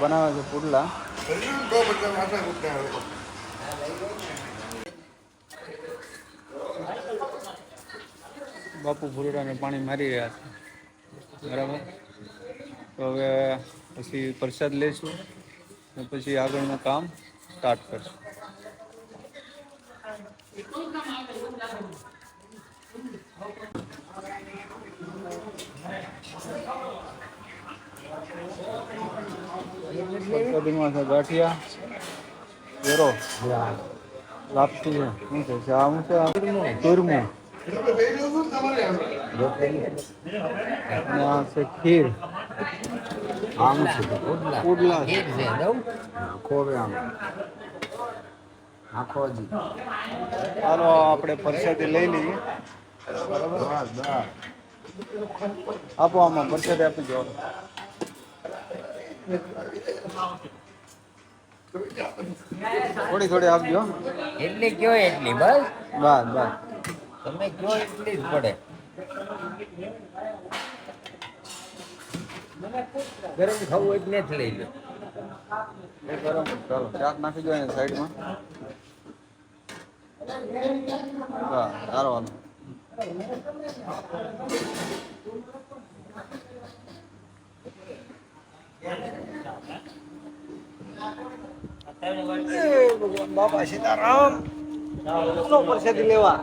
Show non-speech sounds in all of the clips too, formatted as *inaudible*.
બનાવે છે પુડલા. બાપુ ફૂલડાને પાણી મારી રહ્યા છે. બરાબર? તો હવે પછી પ્રસાદ લઈશું પછી આગળનું કામ સ્ટાર્ટ કરશું. છે ગાંઠિયા. વેરો. લાપસી છે. શું છે? છે ચૂરમું. આ છે ખીર. આમ છે પુડલા. ખોવે આમ. આખો જી. ચાલો આપણે પરસાદી લઈ લઈએ. આપો આમાં પરસાદી આપી દો. થોડી થોડી આપજો. એટલી કયો એટલી બસ? બસ બસ. તમે કયો એટલી જ પડે. ગરમ ખાવું હોય એટલે જ લઈ લો. ગરમ ચાલો ચાક નાખી દો અહીંયા સાઈડમાં. સારો હાલો. બાબા સીતારામ પ્રસાદી લેવા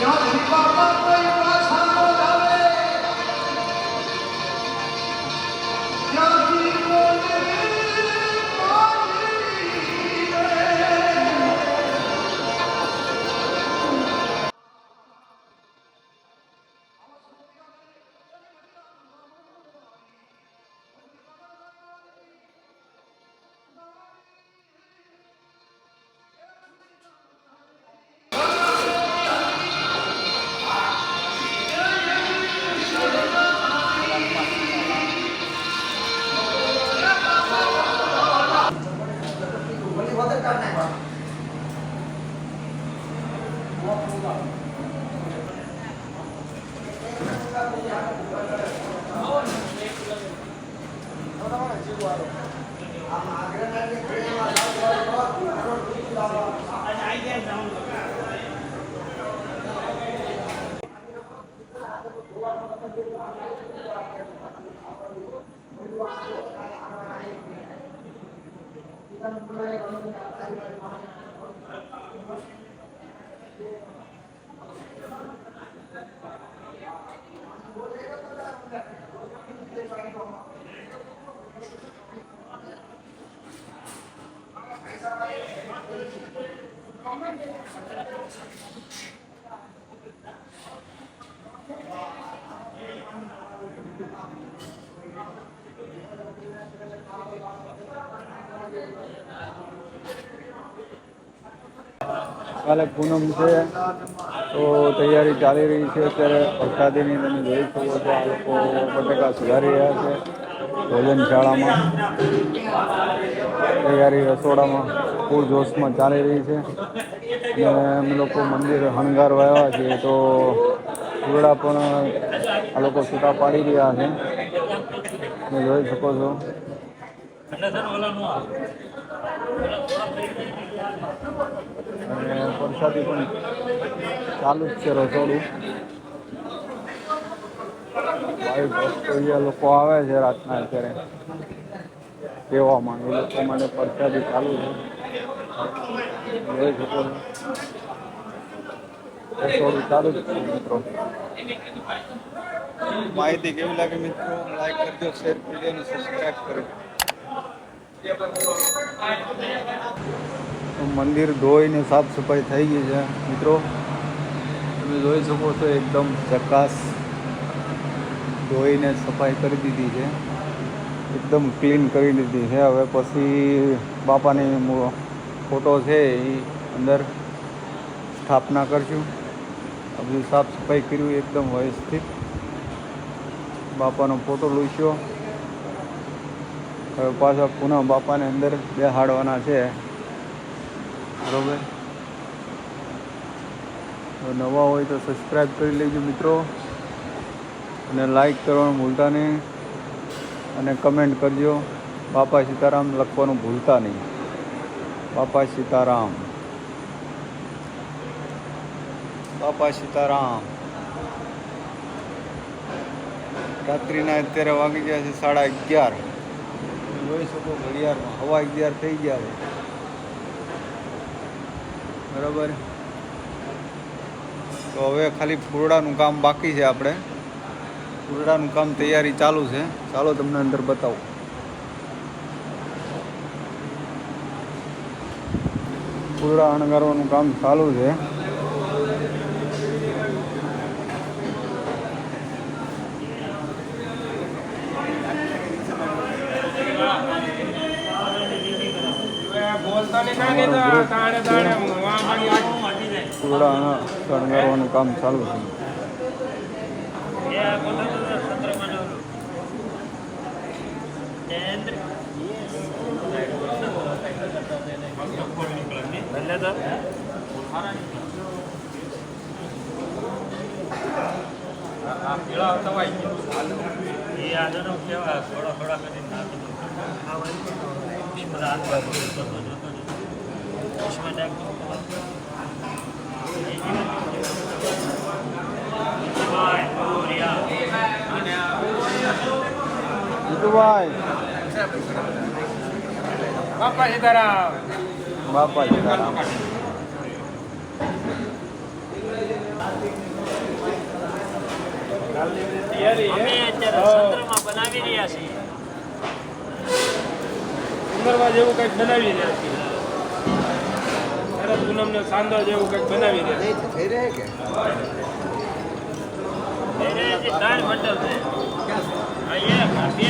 God I'm not going to કાલે પૂનમ છે, તો તૈયારી ચાલી રહી છે અત્યારે પ્રસાદીની તમે જોઈ શકો છો, આ લોકો બટાકા સુધારી રહ્યા છે ભોજનશાળામાં, તૈયારી રસોડામાં. ફૂલ જોશમાં ચાલી રહી છે. અને અમે લોકો મંદિર હણગાર આવ્યા છીએ તો ફૂલડા પણ આ લોકો છૂટા પાડી રહ્યા છે. તમે જોઈ શકો છો. અને વરસાદી પણ ચાલુ જ છે રસોડું. ભક્તો અહીંયા લોકો આવે છે રાતના અત્યારે. કહેવામાં એ લોકો માટે પ્રસાદી ચાલુ છે. માહિતી કેવી લાગે મિત્રો? લાઈક કરજો શેર કરજો અને સબસ્ક્રાઈબ કરજો. મંદિર ધોઈને સાફ સફાઈ થઈ ગઈ છે, મિત્રો. તમે જોઈ શકો છો એકદમ ચકાસ ધોઈને સફાઈ કરી દીધી છે. એકદમ ક્લીન કરી દીધી છે. હવે પછી બાપાની ફોટો છે એ અંદર સ્થાપના કરશું. બધું સાફ સફાઈ કર્યું, એકદમ વ્યવસ્થિત. બાપાનો ફોટો લૂસ્યો હવે પાછા પુનઃ બાપાને અંદર બેહાડવાના છે. બરોબર? નવા હોય તો સબસ્ક્રાઈબ કરી લેજો મિત્રો. અને લાઈક કરવાનું ભૂલતા નહીં. અને કમેન્ટ કરજો. બાપા સીતારામ લખવાનું ભૂલતા નહીં. બાપા સીતારામ. બાપા સીતારામ. રાત્રિના અત્યારે વાગી ગયા છે સાડા અગિયાર. જોઈ શકો ઘડિયાળમાં હવા અગિયાર થઈ ગયા છે. બરાબર? તો હવે ખાલી ફૂરડાનું કામ બાકી છે આપણે. ફૂરડાનું કામ તૈયારી ચાલુ છે. ચાલો તમને અંદર બતાવું. ફૂરડા અણગારવાનું કામ ચાલુ છે. ફૂરડા શણગારવાનું કામ ચાલુ છે. જીતુભાઈ બાપા સીતારામ બાપા સીતારામ અમે અત્યારે સત્રમાં. બનાવી રહ્યા છીએ. સુંદરવા જેવું કંઈક બનાવી રહ્યા છીએ. પૂનમને સાંદો જેવું કંઈક બનાવી રહ્યા મંડળ છે આ બે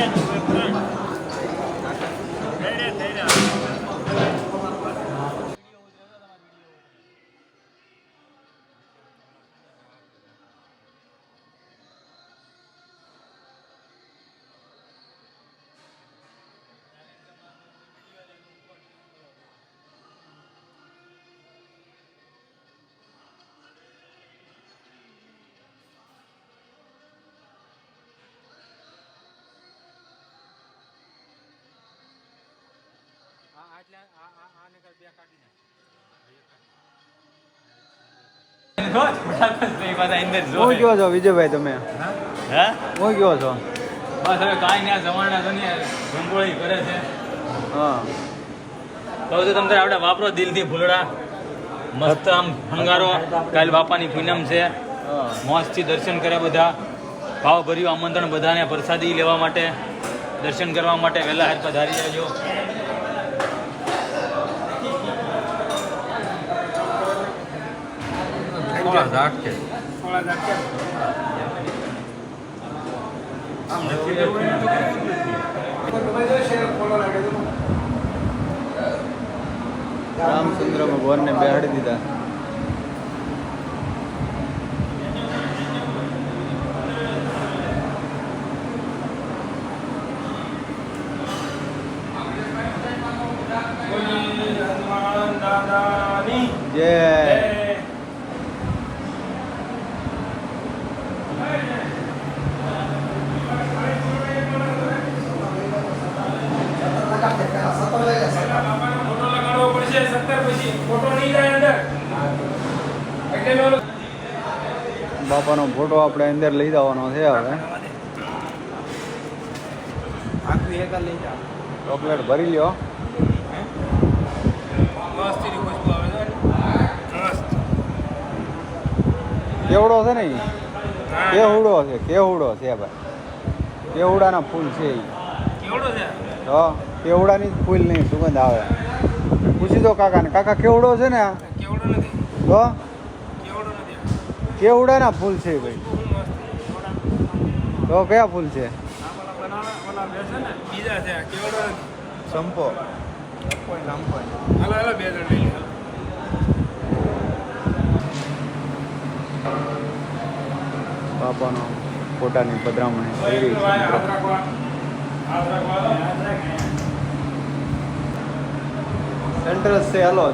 શું કહો છો વિજયભાઈ તમે? હે? શું કહો છો? બસ હવે કાંઈ નહીં જમાના છે ને રંગોળી કરે છે. હા. કહું છું તમે આપણે વાપરો દિલથી ફૂલડા મસ્ત આમ શણગારો કાલ બાપાની પૂનમ છે. મોજથી દર્શન કરે બધા. ભાવ ભર્યું આમંત્રણ બધાને પ્રસાદી લેવા માટે. દર્શન કરવા માટે વહેલા હાર પધારી જજો થોડા ઝાડ કેમ? રામચંદ્ર ભગવાનને બેહાડી દીધા બોલી હનુમાન દાદાની જય જય. બાપાનો ફોટો લગાડવો પડશે સત્તર પછી ફોટો નહીં જાય અંદર એટલે મેં ઓલું બાપાનો ફોટો આપણે અંદર લઈ જવાનો છે હવે. ચોકલેટ ભરી લ્યો. કેવડો છે ને કેવડો છે કેવડો છે ભાઈ. કેવડાના ફૂલ છે તો કેવડાની જ નહીં સુગંધ આવે. પૂછી દો કાકાને. કાકા કેવડો છે ને આ? કેવડો નથી. તો? કેવડાના ફૂલ છે ભાઈ? તો કયા ફૂલ છે? સંપો હાલો હાલો બે જણ લઈ લે બાપાનો પોતાની પધરામણી રાખવા સેન્ટર છે હાલો.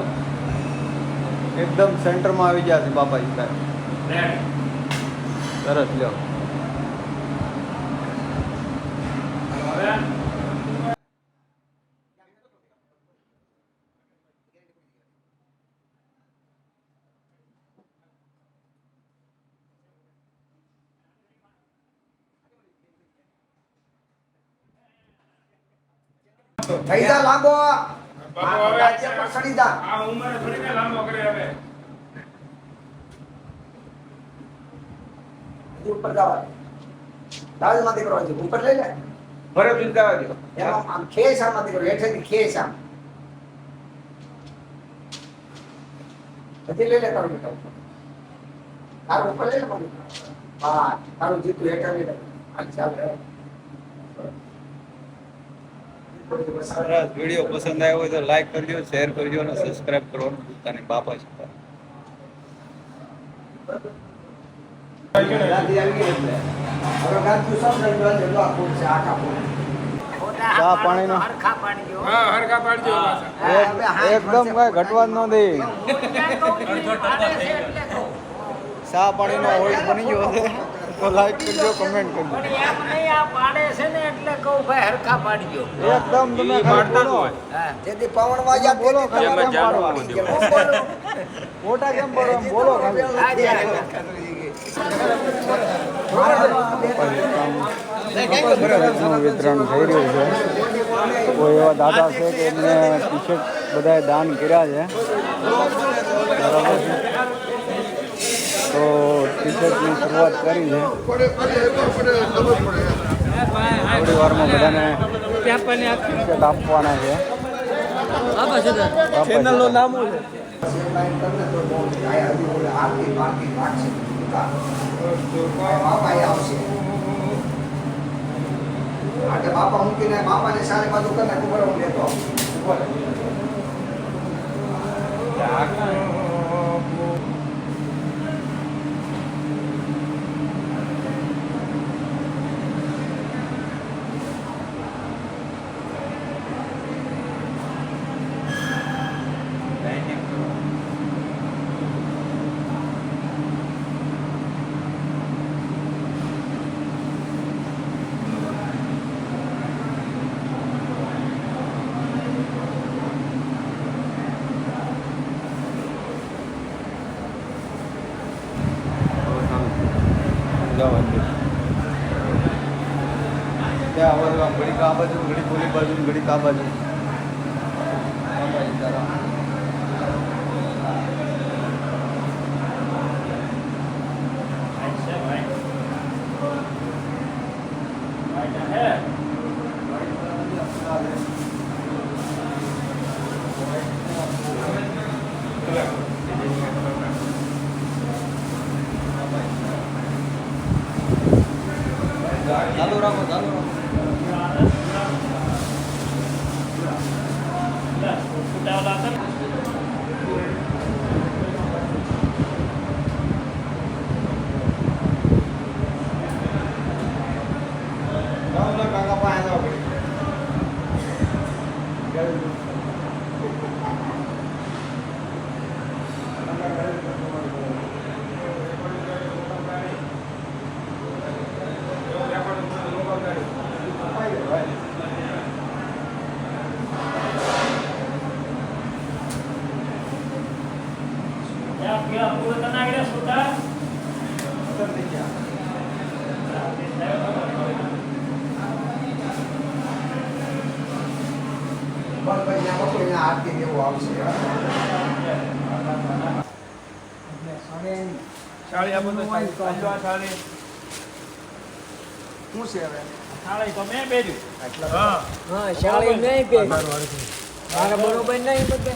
એકદમ સેન્ટરમાં આવી ગયા છે બાપાજી સાહેબ સરસ લ્યો. જા લાંબો. બાપુ હવે રાજ્ય પર સડી જા. આ ઉંમરે થોડી ને લાંબો કરે હવે ઉપર જવા દાદમાં દીકરો છે ઉપર લઈ લે. બરફ ચિંતા દો. એમાં આમ ખેસ આમાં દીકરો હેઠેથી ખેસ આમ. પછી લઈ લે તારું બેટા ઉપર. તારું ઉપર લઈ લે મારું હા તારું જીતું હેઠળ લઈ લે. સરસ વીડિયો પસંદ આવ્યો હોય તો લાઈક કરજો શેર કરજો અને સબસ્ક્રાઇબ કરવાનું ભૂલતા બાપા છે એકદમ કઈ ઘટવા જ ન સા *laughs* પાણી પાણીનો હોલ્ડ બની ગયો છે. તો લાઈક કરજો કમેન્ટ કરજો. પણ એમ નહીં આ પાડે છે ને એટલે કહું ભાઈ હરખા પાડજો એકદમ તમે ખાલી બોલો. હા પવન બોલો ખાલી કેમ પડી. પાડવા? કેમ બોલો નું વિતરણ થઈ રહ્યું છે કોઈ એવા દાદા છે? કે એમને ટી બધાએ દાન કર્યા છે બરાબર છે તો ટી શર્ટની શરૂઆત કરી છે થોડી વારમાં બધાને ટીશર્ટ આપવાના છે ચેનલનું નામ સેવાય કરીને એ. બાપા આવશે આજે બાપા મૂકીને બાપાને સારી બાજુ કરીને ઉપર હું લેતો આવું. ઉપર. ત્યાં હવે આમ ઘડીક આ બાજુ ઘડીક ઓલી બાજુ ઘડીક આ બાજુ ચાલુ ચાલે આ બધું આ ચાલે શું છે હવે? ચાલે તો મેં બેજું હા. હા. ચાલે મેં બેજું મારા બરોબર નહીં બધે.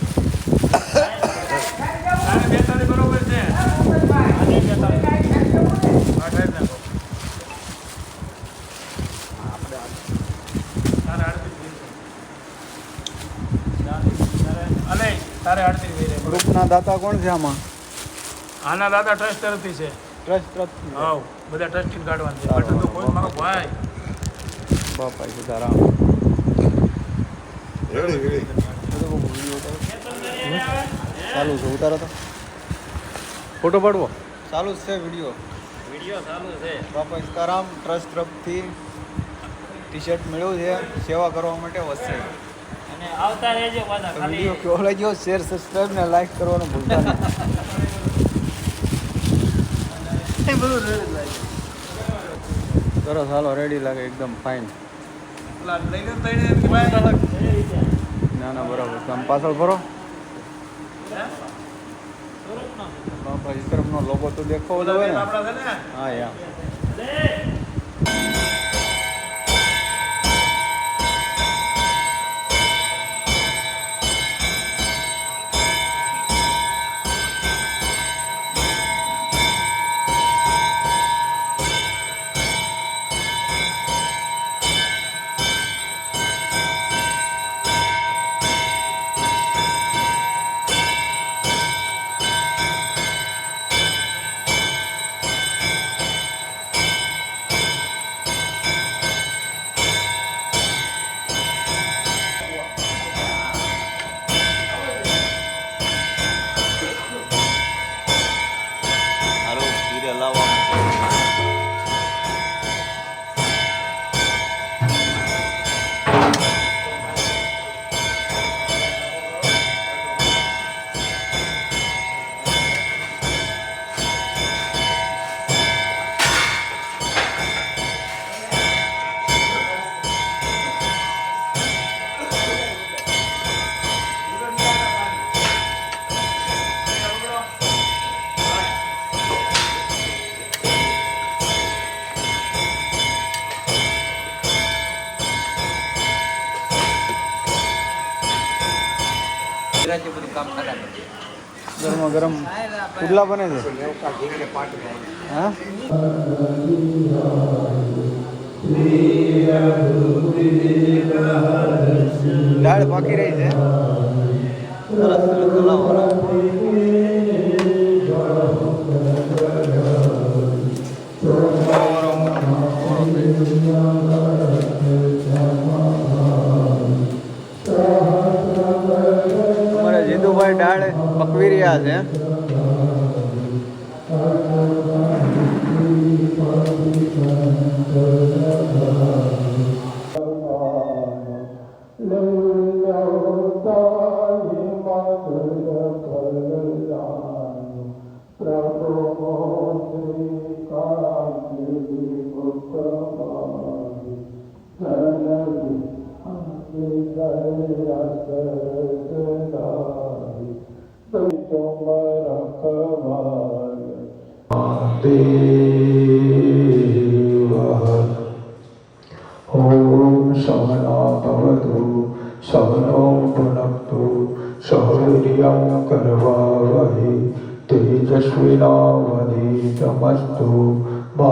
ગ્રુપના દાતા કોણ છે આમાં? આના દાદા ટ્રસ્ટ તરફથી છે. ટ્રસ્ટ તરફથી? હાવ બધા ટ્રસ્ટી કાઢવાના છે. બટન તો કોઈ મારો ભાઈ. બાપા સીતારામ ચાલુ છે ઉતારો તો. ફોટો પાડવો. ચાલુ જ છે વીડિયો વીડિયો ચાલુ છે. બાપા સીતારામ ટ્રસ્ટ તરફથી ટી શર્ટ મળ્યું છે. સેવા કરવા માટે વચ્ચે અને આવતા રહેજો પાછા ખાલી. વીડિયો કેવો લાગ્યો? શેર સબસ્ક્રાઇબ ને લાઈક કરવાનું ભૂલતા નહીં. સરસ હાલો રેડી લાગે એકદમ ફાઇન ના ના બરાબર. તમે પાછળ ફરો. બાપા તરફનો લોગો તો દેખાવો જ હોય ને. ને? હા યા. ગરમા ગરમ પુડલા બને છે હા દાળ ॐ सहना भवतु सहनौ भुनक्तु सहवीर्यं करवावहै तेजस्विनावधीतमस्तु मा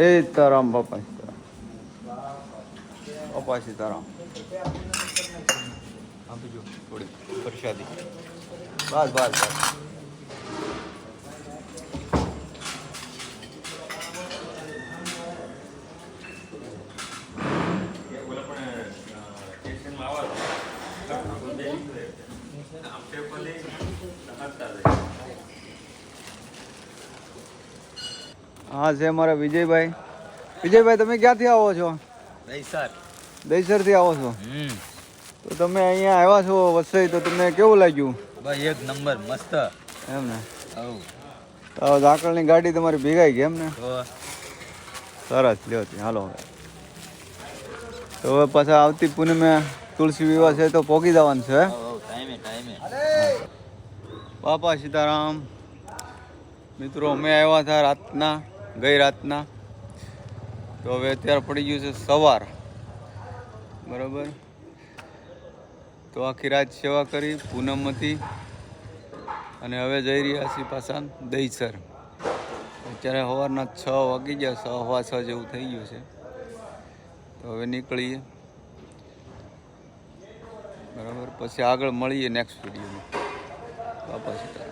એ સીતારામ બાપા સીતારામ બાપા સીતારામ આપજો થોડી પ્રસાદી બસ બસ બસ હા છે અમારા વિજયભાઈ. વિજયભાઈ તમે ક્યાંથી આવો છો? દહીસર. દહીસરથી આવો છો? તો તમે અહીંયા આવ્યા છો વસઈ તો તમને કેવું લાગ્યું? ભાઈ એક નંબર મસ્ત. એમ ને? તો ઝાકળની ગાડી તમારી ભીગાઈ ગઈ એમ ને? સરસ લ્યો હાલો. તો હવે પાછા આવતી પૂનમે તુલસી વિવાહ છે તો પોગી જવાનું છે બાપા સીતારામ. મિત્રો અમે આવ્યા હતા રાતના. ગઈ રાતના. તો હવે અત્યારે પડી ગયું છે સવાર. બરાબર? તો આખી રાત સેવા કરી, પૂનમ હતી. અને હવે જઈ રહ્યા છીએ પાછા દહીસર. અત્યારે સવારના છ વાગી ગયા છ સવા છ જેવું થઈ ગયું છે. તો હવે નીકળીએ. બરાબર? પછી આગળ મળીએ નેક્સ્ટ વિડીયોમાં બાપા સીતારામ